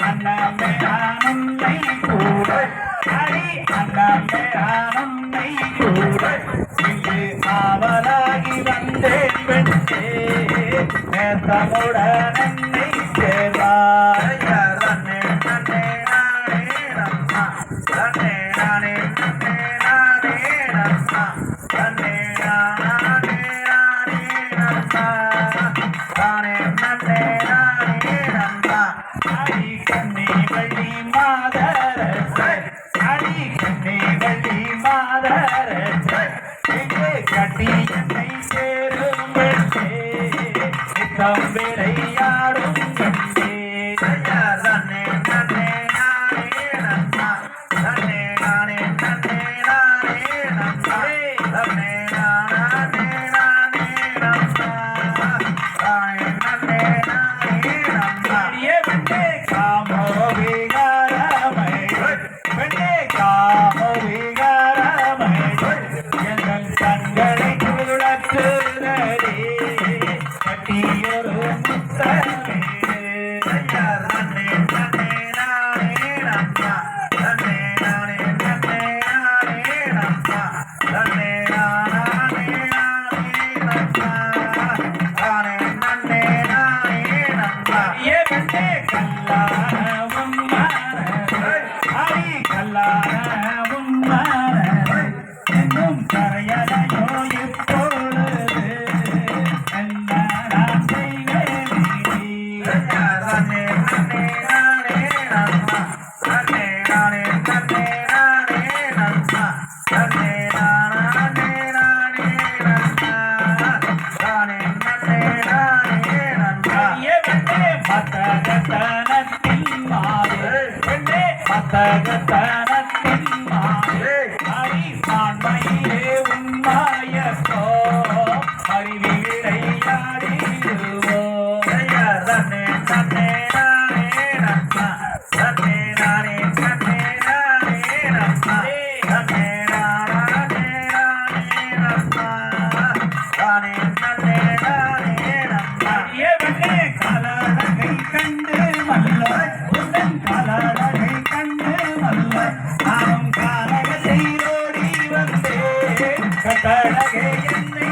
அண்ணாமே ஆனந்தை கூட ஹரி அண்ணாமே ஆனந்தை கூட இங்கே ஆவலாகி வந்தேன் சேவாய் மாதரசை அடி கட்டி வள்ளி மாதரசை happy. மத்தகத்தனத்தில் மாறு. கட்டழகை என்னை